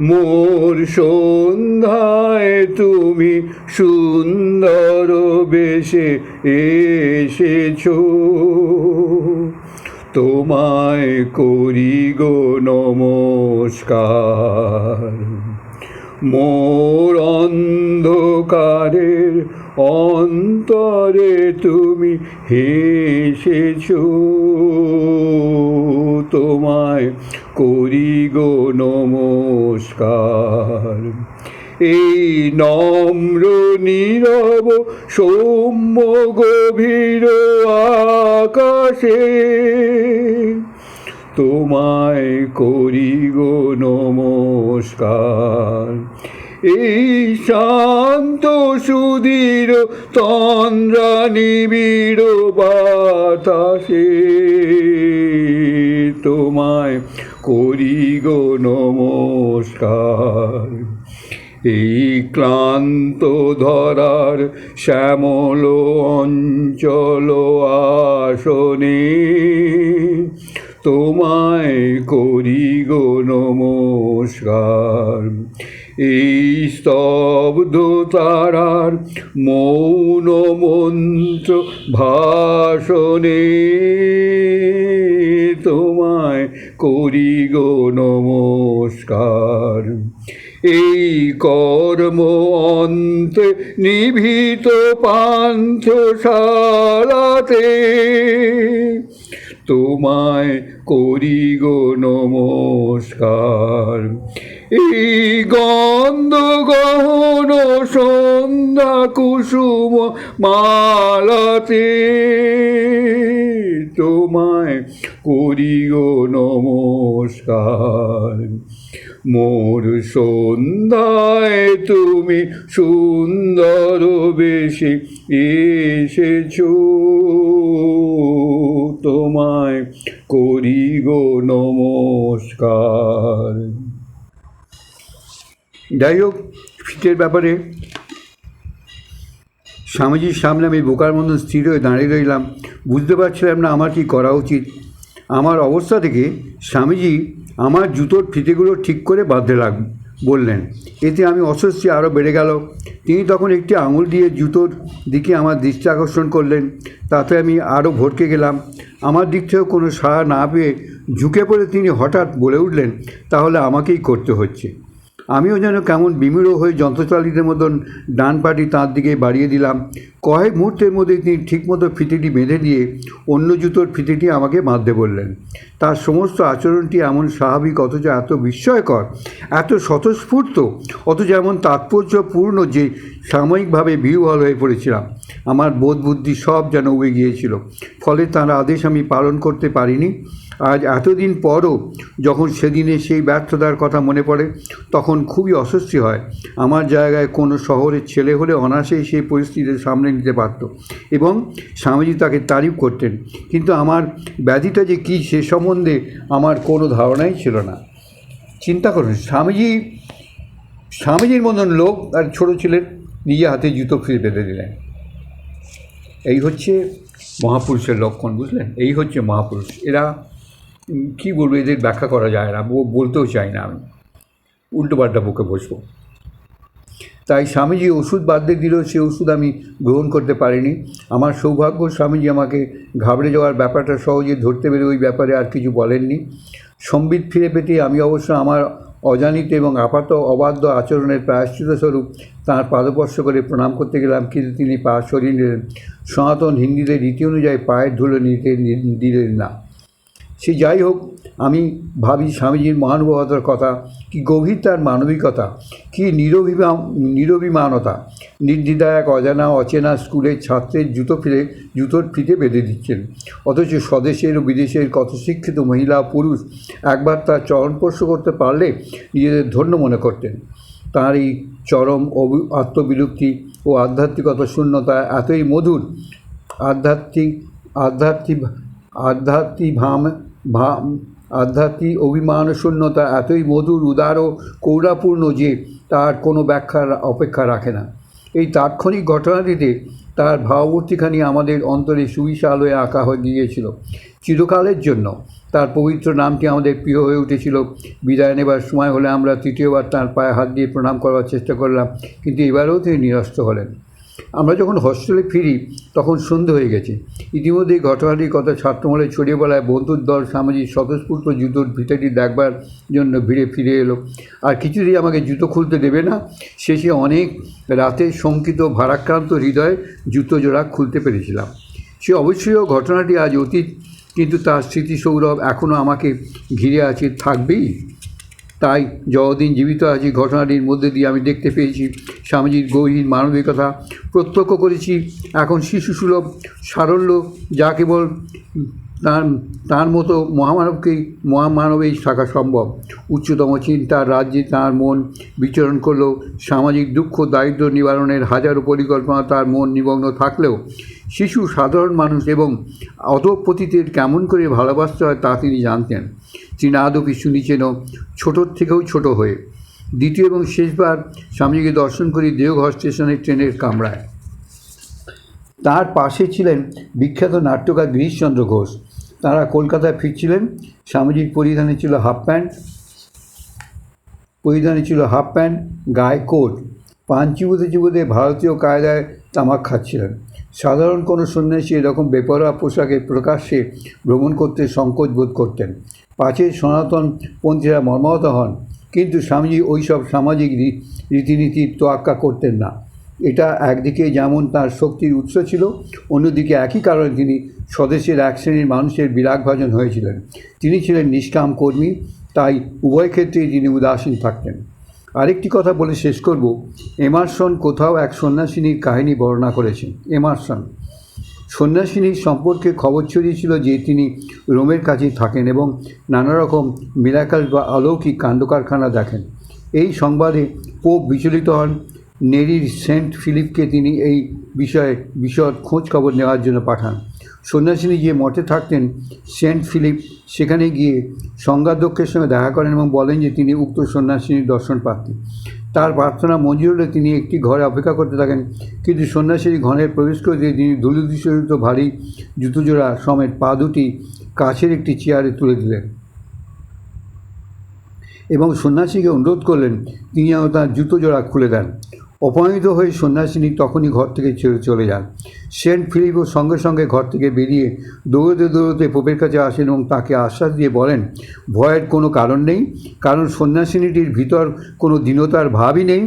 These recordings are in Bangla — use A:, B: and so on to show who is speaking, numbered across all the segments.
A: মোর সন্ধ্যায় তুমি সুন্দর বেশে এসেছ। তোমায় করি গো নমস্কার। মোর অন্ধকারের অন্তরে তুমি হেসেছ। তোমায় করি গো নমস্কার। এই নম্র, নীরব, সৌম্য, গভীর আকাশে তোমায় করি গো নমস্কার। এই শান্ত, সুদীর, তন্দ্রা, নিবিড় বাতাসে তোমায় করি গো নমস্কার। এই ক্লান্ত ধরার শ্যামল অঞ্চল আসনে তোমায় করি গো নমস্কার। এই স্তব্ধ তারার মৌন মন্ত্র ভাষণে তোমায় করি গো নমস্কার। এই কর্ম অন্তে নিভৃত পান্থশালাতে তোমায় করি গো নমস্কার। এই গন্ধ গহন সন্ধ্যা কুসুম মালাতে তোমায় করি গো নমস্কার। মোর সন্ধ্যায় তুমি সুন্দর বেশি এসেছ। তোমায় করি গো নমস্কার। যাই হোক, ফিটের ব্যাপারে স্বামীজির সামনে আমি বোকার মতন স্থির হয়ে দাঁড়িয়ে রইলাম। বুঝতে পারছিলাম না আমার কি করা উচিত। আমার অবস্থা থেকে স্বামীজি আমার জুতোর ফিতেগুলো ঠিক করে বাঁধতে লাগ, বললেন। এতে আমি অস্বস্তি আরও বেড়ে গেল। তিনি তখন একটি আঙুল দিয়ে জুতোর দিকে আমার দৃষ্টি আকর্ষণ করলেন। তাতে আমি আরও ভরকে গেলাম। আমার দিক থেকেও কোনো সাড়া না পেয়ে ঝুঁকে পড়ে তিনি হঠাৎ বলে উঠলেন, তাহলে আমাকেই করতে হচ্ছে। আমিও যেন কেমন বিমূঢ় হয়ে যন্ত্রচালিতের মতন ডান পাটি তাঁর দিকে বাড়িয়ে দিলাম। কয়েক মুহূর্তের মধ্যে তিনি ঠিকমতো ফিতিটি বেঁধে দিয়ে অন্য জুতোর ফিতিটি আমাকে বাঁধতে বললেন। তার সমস্ত আচরণটি এমন স্বাভাবিক, অথচ এত বিস্ময়কর, এত স্বতঃস্ফূর্ত, অথচ এমন তাৎপর্যপূর্ণ যে সাময়িকভাবে বিহ্বল হয়ে পড়েছিলাম। আমার বোধ বুদ্ধি সব যেন উবে গিয়েছিল, ফলে তার আদেশ আমি পালন করতে পারিনি। আজ এতদিন পরও যখন সেদিনে সেই ব্যর্থতার কথা মনে পড়ে, তখন খুবই অস্বস্তি হয়। আমার জায়গায় কোনো শহরের ছেলে হলে অনায়াসেই সেই পরিস্থিতির সামনে নিতে পারত এবং স্বামীজি তাকে তারিফ করতেন। কিন্তু আমার ব্যাধিটা যে কী সে সম্বন্ধে আমার কোনো ধারণাই ছিল না। চিন্তা করুন, স্বামীজি, স্বামীজির মতন লোক আর ছোটো ছেলের নিজে হাতে জুতো ফিরে বেঁধে দিলেন। এই হচ্ছে মহাপুরুষের লক্ষণ, বুঝলেন? এই হচ্ছে মহাপুরুষ। এরা কী বলব, এদের ব্যাখ্যা করা যায় না বলতেও চাই না আমি। উল্টো পাল্টা বুকে বসবো। তাই স্বামীজি ওষুধ বাদ দিয়ে দিল সে ওষুধ আমি গ্রহণ করতে পারিনি। আমার সৌভাগ্য, স্বামীজি আমাকে ঘাবড়ে যাওয়ার ব্যাপারটা সহজে ধরতে পেরে ওই ব্যাপারে আর কিছু বলেননি। সম্বিত ফিরে পেতে আমি অবশ্য আমার অজানিত এবং আপাত অবাধ্য আচরণের প্রায়শ্চিত স্বরূপ তাঁর পাদস্পর্শ করে প্রণাম করতে গেলাম, কিন্তু তিনি পা সরিয়ে নিলেন। সনাতন হিন্দিদের রীতি অনুযায়ী পায়ের ধুলো নিতে দিলেন না। সে যাই হোক, আমি ভাবি স্বামীজির মহানুভবতার কথা, কি গভীর তার মানবিকতা, কি নিরভিমা নিরভিমানতা নির্দ্বিধায় এক অজানা, অচেনা স্কুলের ছাত্রের জুতো ফিরে, জুতোর ফিতে বেঁধে দিচ্ছেন। অথচ স্বদেশের ও বিদেশের কত শিক্ষিত মহিলা পুরুষ একবার তার চরণস্পর্শ করতে পারলে নিজেদের ধন্য মনে করতেন। তাঁর এই চরম আত্মবিলুপ্তি ও আধ্যাত্মিকতা শূন্যতা এতই মধুর, আধ্যাত্মিক আধ্যাত্মিক আধ্যাত্মিক ভাম আধ্যাত্মিক অভিমান শূন্যতা এতই মধুর, উদার ও কৌরাপূর্ণ যে তার কোনো ব্যাখ্যার অপেক্ষা রাখে না। এই তাৎক্ষণিক ঘটনাটিতে তার ভাবমূর্তিখানি আমাদের অন্তরে সুবিশাল হয়ে আঁকা হয়ে গিয়েছিল। চিরকালের জন্য তার পবিত্র নামটি আমাদের প্রিয় হয়ে উঠেছিল। বিদায় নেবার সময় হলে আমরা তৃতীয়বার তার পায়ে হাত দিয়ে প্রণাম করবার চেষ্টা করলাম, কিন্তু এবারেও তিনি নিরস্ত হলেন। আমরা যখন হস্টেলে ফিরি, তখন সন্ধে হয়ে গেছে। ইতিমধ্যেই ঘটনাটির কথা ছাত্রমহলে ছড়িয়ে বলায় বন্ধুর দল, সামাজিক স্বতঃস্ফূর্ত জুতোর ভিতরটি দেখবার জন্য ভিড়ে ফিরে এলো। আর কিছুতেই আমাকে জুতো খুলতে দেবে না। শেষে অনেক রাতে শঙ্কিত, ভারাক্রান্ত হৃদয়ে জুতো জোড়া খুলতে পেরেছিলাম। সে অবশ্যই ঘটনাটি আজ অতীত, কিন্তু তার স্মৃতি সৌরভ এখনও আমাকে ঘিরে আছে। থাকবেই? তাই যতদিন জীবিত আছি, ঘটনাটির মধ্যে দিয়ে আমি দেখতে পেয়েছি স্বামীজির গভীর, মানবিকতা প্রত্যক্ষ করেছি। এখন শিশুসুলভ, সারল্য, যা কেবল তার তার মতো মহামানবকেই মহামানবেই থাকা সম্ভব। উচ্চতম চিন্তার রাজ্যে তার মন বিচরণ করলেও সামাজিক দুঃখ, দারিদ্র নিবারণের হাজারো পরিকল্পনা তার মন নিমগ্ন থাকলেও, শিশু, সাধারণ মানুষ এবং অধপতিতের কেমন করে ভালোবাসতে হয় তা তিনি জানতেন। তিনি আদপি শুনিছেনও, ছোটোর থেকেও ছোট হয়ে। দ্বিতীয় এবং শেষবার স্বামীজিকে দর্শন করি দেওঘর স্টেশনের ট্রেনের কামরায়। তার পাশে ছিলেন বিখ্যাত নাট্যকার গিরিশচন্দ্র ঘোষ। তারা কলকাতায় ফিরছিলেন। স্বামীজির পরিধানে ছিল হাফ প্যান্ট, পরিধানে ছিল হাফ প্যান্ট, গায়ে কোট। পান চিবুতে চিবুতে ভারতীয় কায়দায় তামাক খাচ্ছিলেন। সাধারণ কোনো সন্ন্যাসী এরকম বেপরোয়া পোশাকে প্রকাশ্যে ভ্রমণ করতে সংকোচ বোধ করতেন। পাঁচের সনাতন পন্থীরা মর্মাহত হন। কিন্তু স্বামীজি ওইসব সামাজিক রী- রীতিনীতির তোয়াক্কা করতেন না। এটা একদিকে যেমন তার শক্তির উৎস ছিল, অন্যদিকে একই কারণে তিনি স্বদেশের এক শ্রেণির মানুষের বিরাগভাজন হয়েছিলেন। তিনি ছিলেন নিষ্কাম কর্মী, তাই উভয় ক্ষেত্রেই তিনি উদাসীন থাকতেন। আরেকটি কথা বলে শেষ করব। এমারসন কোথাও এক সন্ন্যাসিনীর কাহিনী বর্ণনা করেছেন। এমারসন সন্ন্যাসিনীর সম্পর্কে খবর ছড়িয়েছিল যে তিনি রোমের কাছেই থাকেন এবং নানা রকম মিরাকাল বা অলৌকিক কাণ্ডকারখানা দেখেন। এই সংবাদে পোপ বিচলিত হন। নেরির সেন্ট ফিলিপকে তিনি এই বিষয়ে বিশদ খোঁজ খবর নেওয়ার জন্য পাঠান। সন্ন্যাসিনী যে মঠে থাকতেন, সেন্ট ফিলিপ সেখানে গিয়ে সংজ্ঞাধ্যক্ষের সঙ্গে দেখা করেন এবং বলেন যে তিনি উক্ত সন্ন্যাসিনীর দর্শন প্রার্থী তার প্রার্থনা মঞ্জুর হলে তিনি একটি ঘরে অপেক্ষা করতে থাকেন। কিন্তু সন্ন্যাসীর ঘরে প্রবেশ করতে তিনি ধুলিদূষিত ভারী জুতোজোড়া সমেত পা দুটি কাছের একটি চেয়ারে তুলে দিলেন এবং সন্ন্যাসীকে অনুরোধ করলেন, তিনি তার জুতো জোড়া খুলে দেন। অপমানিত হয়ে সন্ন্যাসিনী তখনই ঘর থেকে চলে যান সেন্ট ফিলিপও সঙ্গে সঙ্গে ঘর থেকে বেরিয়ে দৌড়তে দৌড়তে পোপের কাছে আসেন এবং তাকে আশ্বাস দিয়ে বলেন, ভয়ের কোনো কারণ নেই, কারণ সন্ন্যাসিনীটির ভিতর কোনো দীনতার ভাবই নেই।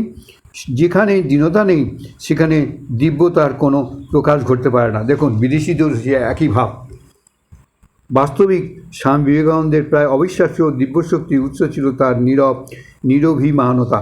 A: যেখানে দীনতা নেই, সেখানে দিব্যতার কোনো প্রকাশ ঘটতে পারে না। দেখুন, বিদেশিদের যে একই ভাব। বাস্তবিক স্বামী বিবেকানন্দের প্রায় অবিশ্বাস্য দিব্যশক্তির উৎস ছিল তার নীরব নিরভিমানতা।